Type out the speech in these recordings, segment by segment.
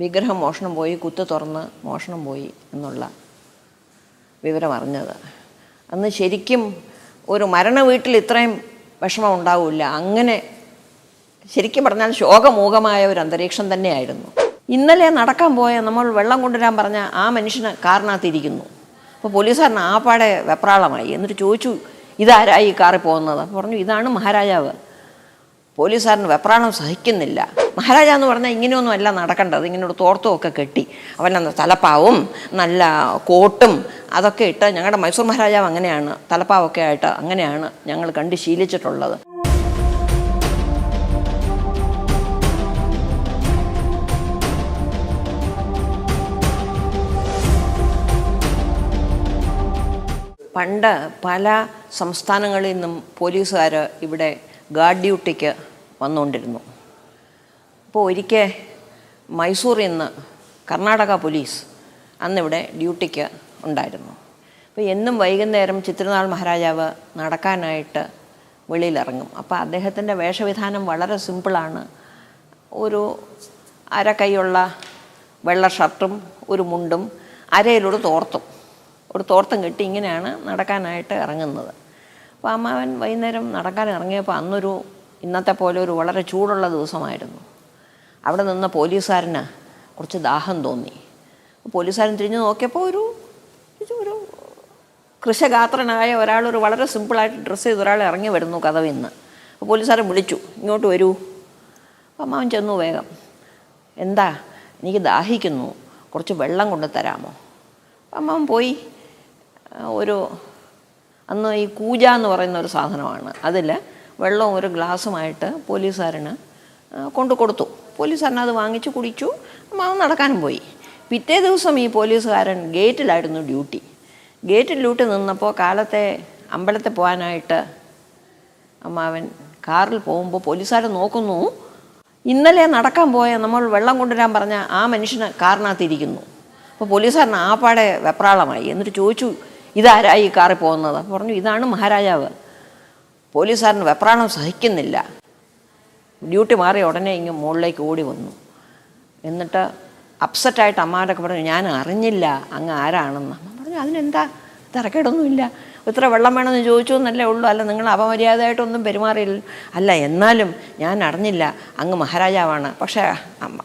വിഗ്രഹം മോഷണം പോയി കുത്ത് തുറന്ന് മോഷണം പോയി എന്നുള്ള വിവരം അറിഞ്ഞത്. അന്ന് ശരിക്കും ഒരു മരണ വീട്ടിൽ ഇത്രയും വിഷമം ഉണ്ടാവില്ല. അങ്ങനെ ശരിക്കും പറഞ്ഞാൽ ശോകമൂകമായ ഒരു അന്തരീക്ഷം തന്നെയായിരുന്നു. ഇന്നലെ നടക്കാൻ പോയ നമ്മൾ വെള്ളം കൊണ്ടുവരാൻ പറഞ്ഞ ആ മനുഷ്യന് കാറിനകത്തിരിക്കുന്നു. അപ്പോൾ പോലീസുകാരൻ ആപ്പാടെ വെപ്രാളമായി. എന്നിട്ട് ചോദിച്ചു ഇതാരായി ഈ കാറിൽ പോകുന്നത്? അപ്പോൾ പറഞ്ഞു ഇതാണ് മഹാരാജാവ്. പോലീസുകാരന് വെപ്രാണം സഹിക്കുന്നില്ല. മഹാരാജ എന്ന് പറഞ്ഞാൽ ഇങ്ങനെയൊന്നും അല്ല നടക്കേണ്ടത്. ഇങ്ങനെ ഒരു തോർത്തും ഒക്കെ കെട്ടി അവൻ തലപ്പാവും നല്ല കോട്ടും അതൊക്കെ ഇട്ട് ഞങ്ങളുടെ മൈസൂർ മഹാരാജാവ് അങ്ങനെയാണ്. തലപ്പാവൊക്കെ ആയിട്ട് അങ്ങനെയാണ് ഞങ്ങൾ കണ്ട് ശീലിച്ചിട്ടുള്ളത്. പണ്ട് പല സംസ്ഥാനങ്ങളിൽ നിന്നും പോലീസുകാർ ഇവിടെ ഗാർഡ് ഡ്യൂട്ടിക്ക് വന്നുകൊണ്ടിരുന്നു. അപ്പോൾ ഒരിക്കൽ മൈസൂറിൽ നിന്ന് കർണാടക പോലീസ് അന്നിവിടെ ഡ്യൂട്ടിക്ക് ഉണ്ടായിരുന്നു. അപ്പോൾ എന്നും വൈകുന്നേരം ചിത്രനാൾ മഹാരാജാവ് നടക്കാനായിട്ട് വെളിയിലിറങ്ങും. അപ്പോൾ അദ്ദേഹത്തിന്റെ വേഷവിധാനം വളരെ സിമ്പിളാണ്. ഒരു അര കൈയുള്ള വെള്ള ഷർട്ടും ഒരു മുണ്ടും അരയിലൊരു തോർത്തും. ഒരു തോർത്തും കെട്ടി ഇങ്ങനെയാണ് നടക്കാനായിട്ട് ഇറങ്ങുന്നത്. അപ്പോൾ അമ്മാവൻ വൈകുന്നേരം നടക്കാൻ ഇറങ്ങിയപ്പോൾ അന്നൊരു ഇന്നത്തെ പോലെ ഒരു വളരെ ചൂടുള്ള ദിവസമായിരുന്നു. അവിടെ നിന്ന പോലീസുകാരന് കുറച്ച് ദാഹം തോന്നി. പോലീസുകാരൻ തിരിഞ്ഞു നോക്കിയപ്പോൾ ഒരു ഒരു കൃഷഗാത്രനായ ഒരാൾ ഒരു വളരെ സിമ്പിളായിട്ട് ഡ്രസ്സ് ചെയ്ത് ഒരാൾ ഇറങ്ങി വരുന്നു കഥവിൽ നിന്ന്. അപ്പോൾ പോലീസുകാരൻ വിളിച്ചു ഇങ്ങോട്ട് വരൂ. അമ്മാവൻ ചെന്നു വേഗം. എന്താ? എനിക്ക് ദാഹിക്കുന്നു. കുറച്ച് വെള്ളം കൊണ്ടുതരാമോ? അമ്മാവൻ പോയി. ഒരു അന്ന് ഈ കൂജ എന്ന് പറയുന്ന ഒരു സാധനമാണ്. അതിൽ വെള്ളവും ഒരു ഗ്ലാസ്സുമായിട്ട് പോലീസുകാരന് കൊണ്ടു കൊടുത്തു. പോലീസുകാരൻ അത് വാങ്ങിച്ച് കുടിച്ചു. അത് നടക്കാനും പോയി. പിറ്റേ ദിവസം ഈ പോലീസുകാരൻ ഗേറ്റിലായിരുന്നു ഡ്യൂട്ടി. ഗേറ്റിൽ ഡ്യൂട്ടി നിന്നപ്പോൾ കാലത്തെ അമ്പലത്തിൽ പോകാനായിട്ട് അമ്മാവൻ കാറിൽ പോകുമ്പോൾ പോലീസുകാർ നോക്കുന്നു. ഇന്നലെ നടക്കാൻ പോയ നമ്മൾ വെള്ളം കൊണ്ടുവരാൻ പറഞ്ഞ ആ മനുഷ്യന് കാറിനകത്തിരിക്കുന്നു അപ്പോൾ പോലീസുകാരൻ ആപ്പാടെ വെപ്രാളമായി. എന്നിട്ട് ചോദിച്ചു ഇതാരായി ഈ കാറിൽ പോകുന്നത്? പറഞ്ഞു ഇതാണ് മഹാരാജാവ്. പോലീസുകാരന് വെപ്രാണം സഹിക്കുന്നില്ല. ഡ്യൂട്ടി മാറി ഉടനെ ഇങ്ങ് മുകളിലേക്ക് ഓടി വന്നു. എന്നിട്ട് അപ്സെറ്റായിട്ട് അമ്മാവരൊക്കെ പറഞ്ഞു ഞാൻ അറിഞ്ഞില്ല അങ്ങ് ആരാണെന്ന്. അമ്മ പറഞ്ഞു അതിനെന്താ? തിരക്കേടൊന്നുമില്ല. ഇത്ര വെള്ളം വേണമെന്ന് ചോദിച്ചു എന്നല്ലേ ഉള്ളൂ. അല്ല നിങ്ങൾ അപമര്യാദയായിട്ടൊന്നും പെരുമാറിയില്ല. അല്ല എന്നാലും ഞാൻ അറിഞ്ഞില്ല അങ്ങ് മഹാരാജാവാണ്. പക്ഷേ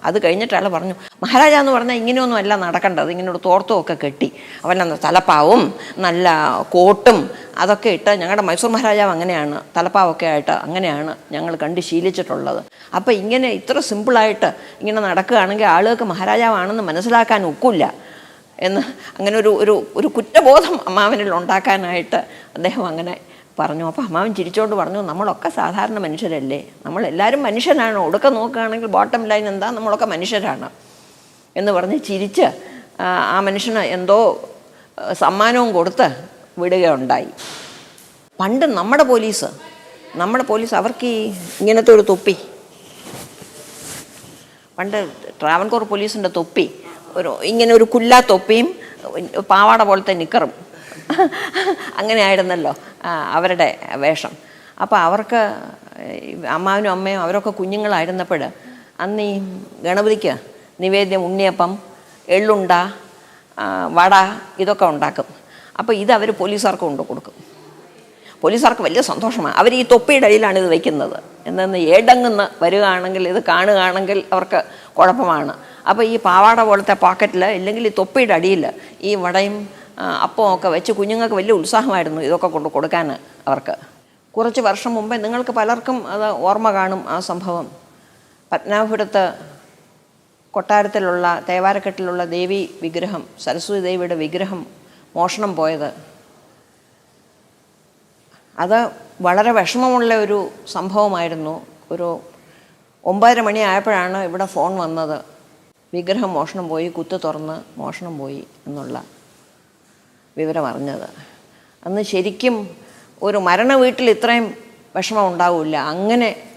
അത് കഴിഞ്ഞിട്ട് അയാൾ പറഞ്ഞു മഹാരാജ എന്ന് പറഞ്ഞാൽ ഇങ്ങനെയൊന്നും അല്ല നടക്കേണ്ടത്. ഇങ്ങനെ ഒരു തോർത്തും ഒക്കെ കെട്ടി. അവൻ തലപ്പാവും നല്ല കോട്ടും അതൊക്കെ ഇട്ട് ഞങ്ങളുടെ മൈസൂർ മഹാരാജാവ് അങ്ങനെയാണ്. തലപ്പാവൊക്കെ ആയിട്ട് അങ്ങനെയാണ് ഞങ്ങൾ കണ്ട് ശീലിച്ചിട്ടുള്ളത്. അപ്പോൾ ഇങ്ങനെ ഇത്ര സിമ്പിളായിട്ട് ഇങ്ങനെ നടക്കുകയാണെങ്കിൽ ആളുകൾക്ക് മഹാരാജാവാണെന്ന് മനസ്സിലാക്കാൻ ഒക്കില്ല. എന്ന് അങ്ങനെ ഒരു ഒരു ഒരു കുറ്റബോധം അമ്മാവനിൽ ഉണ്ടാക്കാനായിട്ട് അദ്ദേഹം അങ്ങനെ പറഞ്ഞു. അപ്പോൾ അമ്മാവൻ ചിരിച്ചോണ്ട് പറഞ്ഞു നമ്മളൊക്കെ സാധാരണ മനുഷ്യരല്ലേ? നമ്മളെല്ലാവരും മനുഷ്യരാണ്. ഒടുക്ക നോക്കുകയാണെങ്കിൽ ബോട്ടം ലൈൻ എന്താ? നമ്മളൊക്കെ മനുഷ്യരാണ് എന്ന് പറഞ്ഞ് ചിരിച്ച് ആ, മനുഷ്യന് എന്തോ സമ്മാനവും കൊടുത്ത് വിടുകയുണ്ടായി. പണ്ട് നമ്മുടെ പോലീസ് നമ്മുടെ പോലീസ് അവർക്ക് ഈ ഇങ്ങനത്തെ ഒരു തൊപ്പി പണ്ട് ട്രാവൻകൂർ പോലീസിന്റെ തൊപ്പി ഒരു ഇങ്ങനെ ഒരു കുല്ലാ തൊപ്പിയും പാവാട പോലത്തെ നിക്കറും. അങ്ങനെ ആയിരുന്നല്ലോ അവരുടെ വേഷം. അപ്പോൾ അവർക്ക് അമ്മാവനും അമ്മയും അവരൊക്കെ കുഞ്ഞുങ്ങളായിരുന്നപ്പോൾ അന്ന് ഈ ഗണപതിക്ക് നിവേദ്യം ഉണ്ണിയപ്പം എള്ളുണ്ട വട ഇതൊക്കെ ഉണ്ടാക്കും. അപ്പോൾ ഇത് അവർ പോലീസുകാർക്ക് കൊണ്ടു കൊടുക്കും. പോലീസുകാർക്ക് വലിയ സന്തോഷമാണ്. അവർ ഈ തൊപ്പിയുടെ അടിയിലാണ് ഇത് വയ്ക്കുന്നത് എന്നു ഏടങ്ങുന്ന വരികയാണെങ്കിൽ ഇത് കാണുകയാണെങ്കിൽ അവർക്ക് കുഴപ്പമാണ്. അപ്പോൾ ഈ പാവാട പോലത്തെ പോക്കറ്റിൽ ഇല്ലെങ്കിൽ ഈ തൊപ്പിയുടെ അടിയിൽ ഈ വടയും അപ്പവും ഒക്കെ വെച്ച് കുഞ്ഞുങ്ങൾക്ക് വലിയ ഉത്സാഹമായിരുന്നു ഇതൊക്കെ കൊണ്ട് കൊടുക്കാൻ അവർക്ക്. കുറച്ച് വർഷം മുമ്പേ നിങ്ങൾക്ക് പലർക്കും അത് ഓർമ്മ കാണും ആ സംഭവം. പത്മനാഭപുരത്ത് കൊട്ടാരത്തിലുള്ള തേവാരക്കെട്ടിലുള്ള ദേവി വിഗ്രഹം സരസ്വതി ദേവിയുടെ വിഗ്രഹം മോഷണം പോയത്. അത് വളരെ വിഷമമുള്ള ഒരു സംഭവമായിരുന്നു. ഒരു ഒമ്പതര മണി ആയപ്പോഴാണ് ഇവിടെ ഫോൺ വന്നത്. വിഗ്രഹം മോഷണം പോയി കുത്ത് തുറന്ന് മോഷണം പോയി എന്നുള്ള വിവരം അറിഞ്ഞത്. അന്ന് ശരിക്കും ഒരു മരണ വീട്ടിൽ ഇത്രയും വിഷമം ഉണ്ടാവില്ല. അങ്ങനെ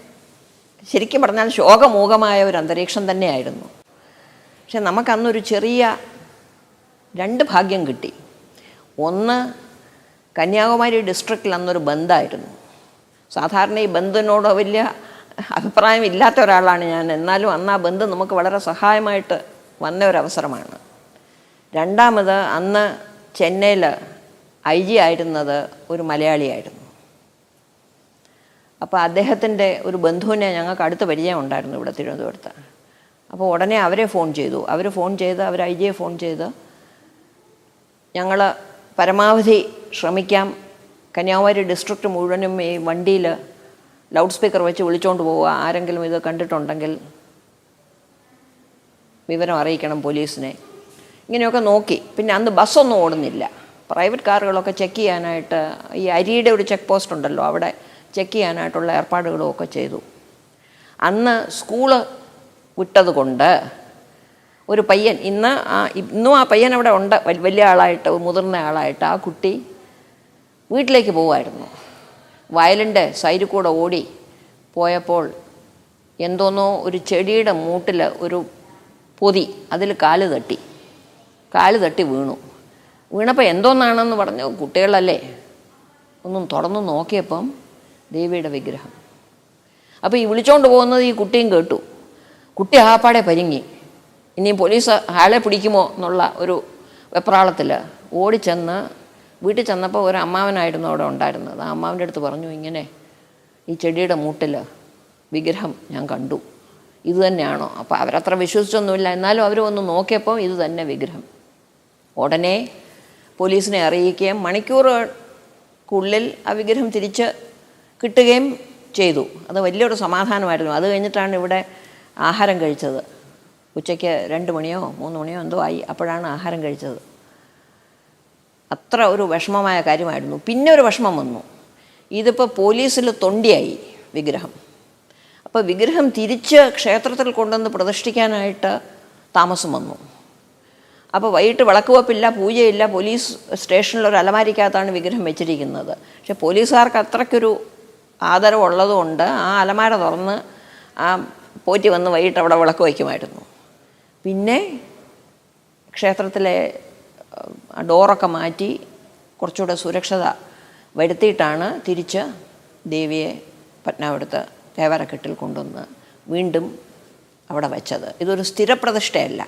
ശരിക്കും പറഞ്ഞാൽ ശോകമൂകമായ ഒരു അന്തരീക്ഷം തന്നെയായിരുന്നു. പക്ഷെ നമുക്കന്നൊരു ചെറിയ രണ്ട് ഭാഗ്യം കിട്ടി. ഒന്ന് കന്യാകുമാരി ഡിസ്ട്രിക്റ്റിൽ അന്നൊരു ബന്ധായിരുന്നു. സാധാരണ ഈ ബന്ധിനോട് വലിയ അഭിപ്രായം ഇല്ലാത്ത ഒരാളാണ് ഞാൻ. എന്നാലും അന്ന് ആ ബന്ധം നമുക്ക് വളരെ സഹായമായിട്ട് വന്ന ഒരവസരമാണ്. രണ്ടാമത് അന്ന് ചെന്നൈയിൽ ഐ ജി ആയിരുന്നത് ഒരു മലയാളിയായിരുന്നു. അപ്പോൾ അദ്ദേഹത്തിന്റെ ഒരു ബന്ധുവിനെ ഞങ്ങൾക്ക് അടുത്ത് പരിചയം ഉണ്ടായിരുന്നു ഇവിടെ തിരുവനന്തപുരത്ത്. അപ്പോൾ ഉടനെ അവരെ ഫോൺ ചെയ്തു. അവർ ഫോൺ ചെയ്ത് അവർ ഐ ജിയെ ഫോൺ ചെയ്ത് ഞങ്ങൾ പരമാവധി ശ്രമിക്കാം. കന്യാകുമാരി ഡിസ്ട്രിക്റ്റ് മുഴുവനും ഈ വണ്ടിയിൽ ലൗഡ് സ്പീക്കർ വെച്ച് വിളിച്ചുകൊണ്ട് പോവുക. ആരെങ്കിലും ഇത് കണ്ടിട്ടുണ്ടെങ്കിൽ വിവരം അറിയിക്കണം പോലീസിനെ. ഇങ്ങനെയൊക്കെ നോക്കി. പിന്നെ അന്ന് ബസ്സൊന്നും ഓടുന്നില്ല. പ്രൈവറ്റ് കാറുകളൊക്കെ ചെക്ക് ചെയ്യാനായിട്ട് ഈ അരിയുടെ ഒരു ചെക്ക് പോസ്റ്റ് ഉണ്ടല്ലോ അവിടെ ചെക്ക് ചെയ്യാനായിട്ടുള്ള ഏർപ്പാടുകളും ഒക്കെ ചെയ്തു. അന്ന് സ്കൂൾ വിട്ടതുകൊണ്ട് ഒരു പയ്യൻ ഇന്ന് ആ ഇന്നും ആ പയ്യൻ അവിടെ ഉണ്ട്. വലിയ ആളായിട്ട് മുതിർന്ന ആളായിട്ട്. ആ കുട്ടി വീട്ടിലേക്ക് പോവായിരുന്നു വയലിന്റെ സൈഡിൽ കൂടെ ഓടി പോയപ്പോൾ എന്തോന്നോ ഒരു ചെടിയുടെ മൂട്ടിൽ ഒരു പൊതി അതിൽ കാൽ തട്ടി. കാൽ തട്ടി വീണു. വീണപ്പോൾ എന്തോന്നാണെന്ന് പറഞ്ഞു കുട്ടികളല്ലേ? ഒന്നും തുറന്നു നോക്കിയപ്പം ദേവിയുടെ വിഗ്രഹം. അപ്പോൾ ഈ വിളിച്ചോണ്ട് പോകുന്നത് ഈ കുട്ടിയും കേട്ടു. കുട്ടി ആപ്പാടെ പരിങ്ങി. ഇനിയും പോലീസ് ആളെ പിടിക്കുമോ എന്നുള്ള ഒരു വെപ്രാളത്തിൽ ഓടിച്ചെന്ന് വീട്ടിൽ ചെന്നപ്പോൾ ഒരു അമ്മാവനായിരുന്നു അവിടെ ഉണ്ടായിരുന്നത്. ആ അമ്മാവന്റെ അടുത്ത് പറഞ്ഞു ഇങ്ങനെ ഈ ചെടിയുടെ മൂട്ടിൽ വിഗ്രഹം ഞാൻ കണ്ടു. ഇത് തന്നെയാണോ? അപ്പോൾ അവരത്ര വിശ്വസിച്ചൊന്നുമില്ല. എന്നാലും അവർ വന്ന് നോക്കിയപ്പോൾ ഇത് തന്നെ വിഗ്രഹം. ഉടനെ പോലീസിനെ അറിയിക്കുകയും മണിക്കൂറുകൾക്കുള്ളിൽ ആ വിഗ്രഹം തിരിച്ച് കിട്ടുകയും ചെയ്തു. അത് വലിയൊരു സമാധാനമായിരുന്നു. അത് കഴിഞ്ഞിട്ടാണ് ഇവിടെ ആഹാരം കഴിച്ചത്. ഉച്ചയ്ക്ക് രണ്ട് മണിയോ മൂന്ന് മണിയോ എന്തോ ആയി. അപ്പോഴാണ് ആഹാരം കഴിച്ചത്. അത്ര ഒരു വിഷമമായ കാര്യമായിരുന്നു. പിന്നെ ഒരു വിഷമം വന്നു. ഇതിപ്പോൾ പോലീസിൽ തൊണ്ടിയായി വിഗ്രഹം. അപ്പോൾ വിഗ്രഹം തിരിച്ച് ക്ഷേത്രത്തിൽ കൊണ്ടുവന്ന് പ്രതിഷ്ഠിക്കാനായിട്ട് താമസം വന്നു. അപ്പോൾ വൈകിട്ട് വിളക്ക് വെപ്പില്ല പൂജയില്ല പോലീസ് സ്റ്റേഷനിൽ ഒരു അലമാരിക്കകത്താണ് വിഗ്രഹം വെച്ചിരിക്കുന്നത്. പക്ഷെ പോലീസുകാർക്ക് അത്രയ്ക്കൊരു ആദരവുള്ളതുകൊണ്ട് ആ അലമാര തുറന്ന് ആ പോറ്റി വന്ന് വൈകിട്ട് അവിടെ വിളക്ക് വയ്ക്കുമായിരുന്നു. പിന്നെ ക്ഷേത്രത്തിലെ ഡോറൊക്കെ മാറ്റി കുറച്ചുകൂടെ സുരക്ഷത വരുത്തിയിട്ടാണ് തിരിച്ച് ദേവിയെ പത്നാപുരത്ത് തേവരക്കെട്ടിൽ കൊണ്ടുവന്ന് വീണ്ടും അവിടെ വെച്ചത്. ഇതൊരു സ്ഥിരപ്രതിഷ്ഠയല്ല.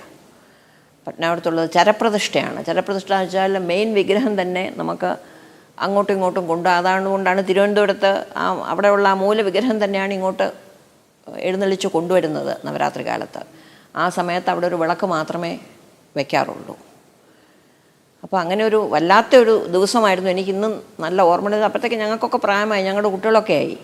പത്നാപുരത്തുള്ളത് ചരപ്രതിഷ്ഠയാണ്. ചരപ്രതിഷ്ഠ വെച്ചാൽ മെയിൻ വിഗ്രഹം തന്നെ നമുക്ക് അങ്ങോട്ടും ഇങ്ങോട്ടും കൊണ്ട് അതാണ് കൊണ്ടാണ് തിരുവനന്തപുരത്ത് ആ അവിടെയുള്ള ആ മൂലവിഗ്രഹം തന്നെയാണ് ഇങ്ങോട്ട് എഴുന്നള്ളിച്ച് കൊണ്ടുവരുന്നത് നവരാത്രി കാലത്ത്. ആ സമയത്ത് അവിടെ ഒരു വിളക്ക് മാത്രമേ വയ്ക്കാറുള്ളൂ അപ്പോൾ അങ്ങനെ ഒരു വല്ലാത്തൊരു ദിവസമായിരുന്നു എനിക്ക് ഇന്നും നല്ല ഓർമ്മയുണ്ട് അപ്പോഴത്തേക്ക് ഞങ്ങൾക്കൊക്കെ പ്രായമായി ഞങ്ങളുടെ കുട്ടികളൊക്കെ ആയി.